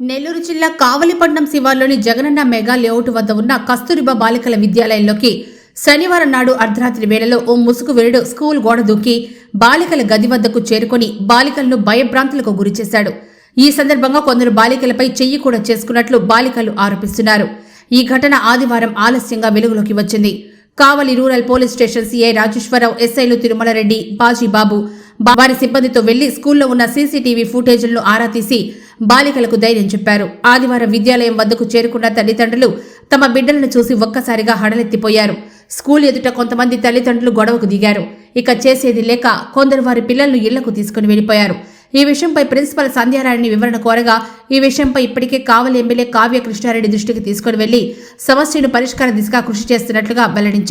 నెల్లూరు జిల్లా కావలిపట్నం శివార్లోని Jagananna mega layout వద్ద ఉన్న కస్తూరిబా బాలికల విద్యాలయంలోకి శనివారం నాడు అర్ధరాత్రి వేళలో ఓ ముసుగు వేరుడు స్కూల్ గోడ దూకి బాలికల గది వద్దకు చేరుకొని బాలికలను భయభ్రాంతులకు గురిచేశాడు ఈ సందర్భంగా కొందరు బాలికలపై చెయ్యి కూడా చేసుకున్నట్లు బాలికలు ఆరోపిస్తున్నారు. ఈ ఘటన ఆదివారం ఆలస్యంగా వెలుగులోకి వచ్చింది. Kavali rural police station CI Rajeswara Rao ఎస్ఐలు తిరుమలరెడ్డి బాజీబాబు వారి సిబ్బందితో వెళ్ళి స్కూల్లో ఉన్న సీసీటీవీ ఫుటేజ్లను ఆరా తీసి బాలికలకు ధైర్యం చెప్పారు. ఆదివారం విద్యాలయం వద్దకు చేరుకున్న తల్లిదండ్రులు తమ బిడ్డలను చూసి ఒక్కసారిగా హడలెత్తిపోయారు. స్కూల్ ఎదుట కొంతమంది తల్లిదండ్రులు గొడవకు దిగారు. ఇక చేసేది లేక కొందరు వారి పిల్లలను ఇళ్ళకు తీసుకుని వెళ్ళిపోయారు ఈ విషయంపై ప్రిన్సిపల్ సంధ్యారాయణి వివరణ కోరగా ఈ విషయంపై ఇప్పటికే కావలి ఎమ్మెల్యే కావ్య కృష్ణారెడ్డి దృష్టికి తీసుకుని వెళ్ళి సమస్యను పరిష్కార దిశగా కృషి చేస్తున్నట్లుగా వెల్లడించారు.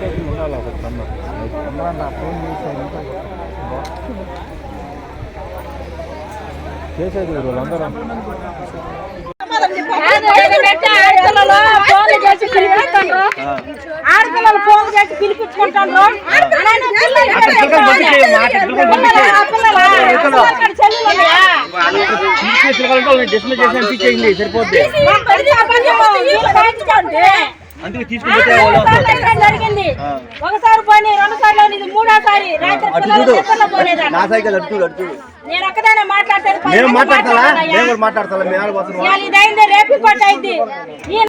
కాన్వర్సేషన్ ఉండాలి ఒక కన్నా కన్నా నా ఫోన్ చేశాను చేసేది వీళ్ళందరూ ఆడపిల్లలు ఫోన్లు చేసి పిలిపిస్తుండ్రు ఆడపిల్లలు ఫోన్లు చేసి పిలిపించుకుంటాండ్రు అలానే పిల్లలు ఇక్కడ పిల్లలు, ఆ పిల్లలా? పిల్లలు ఇక్కడ చెల్లెలు ఉన్నాయా? డిస్మిస్ చేసి అనిపించేయండి సరిపోద్ది అందుకే తీసుకుంటే జరిగింది. ఒకసారి పోయి రెండు సార్లు ఇది మూడోసారి. రాత్రి పిల్లలు. నా సైకిల్ నేను ఒక్కదానే మాట్లాడతాను. మాట్లాడతా ఆడ ఇదైంది రేపు అయింది. ఈ